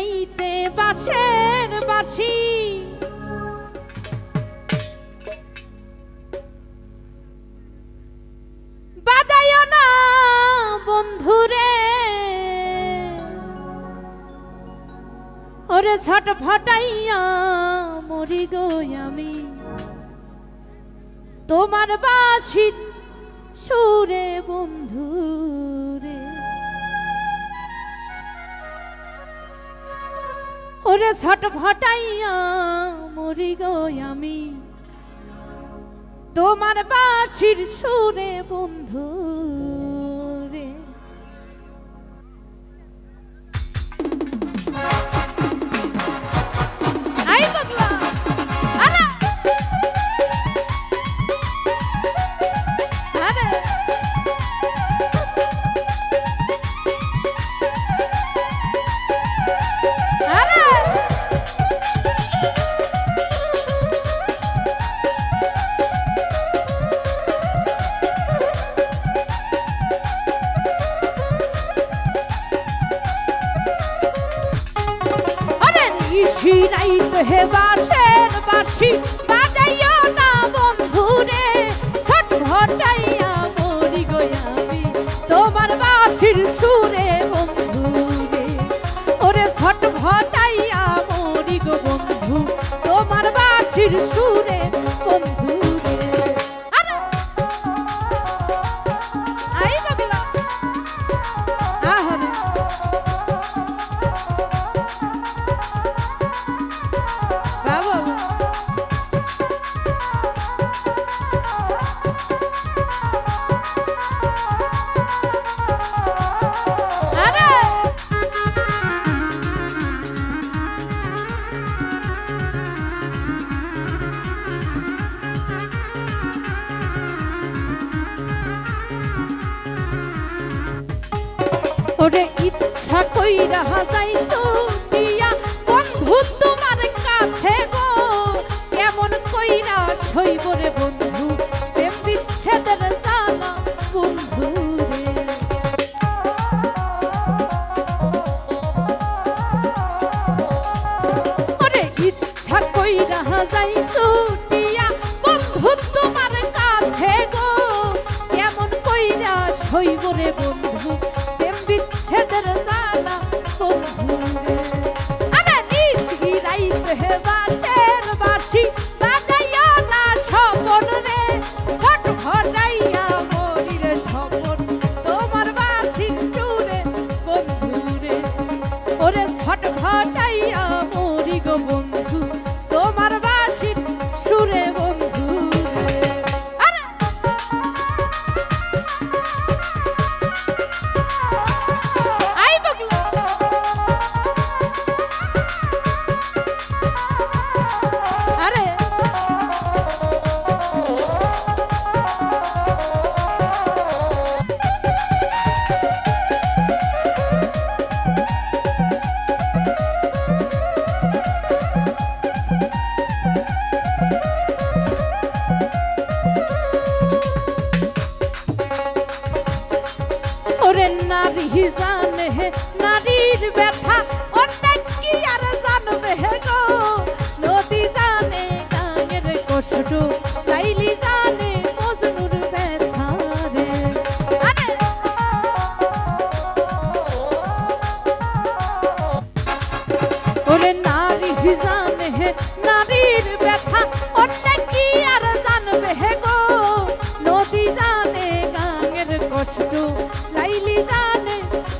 নাইতে বাসের বাসি বাজায় না, বন্ধুরে। ওরে ছট ফটাইয়া মরি গো আমি। তোমার বাসির সুরে বন্ধু রে ছট ভটাইয়া মরি গো আমি। তোমার বাসির সুরে বন্ধু নাই তো হে বাসের বাসি। ওরে ইচ্ছা কইরা যাইছো দিয়া বন্ধু তোমার কাছে গো কেমন কইরা সইব রে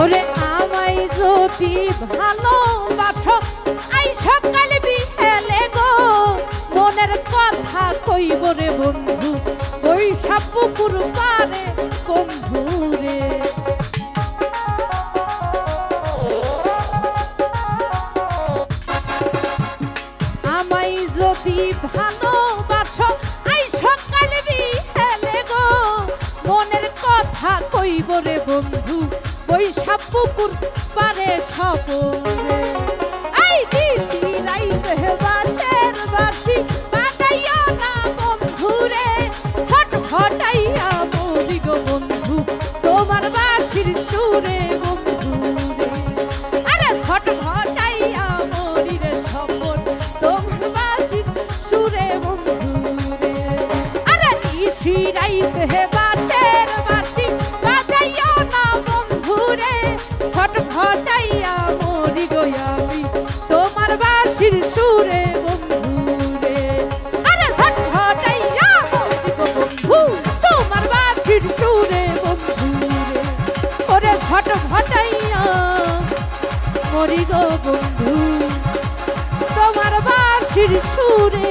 ওরে আমায় যদি ভালোবাসো, আই সকালে বিহেলে গো, মনের কথা কইব রে বন্ধু ওই সব পুকুর পারে বন্ধু রে। আমায় যদি ভালোবাসো, আই সকালে বিহেলে গো, মনের কথা কইব রে বন্ধু ওই পুকুর পারে সপরে আমি তোমার বাসির সুরে বন্ধু আরে ছট ফটাইয়া বন্ধু, তোমার বাসির সুরে বন্ধু ওরে ছট মরি গো বন্ধু, তোমার বাসির সুরে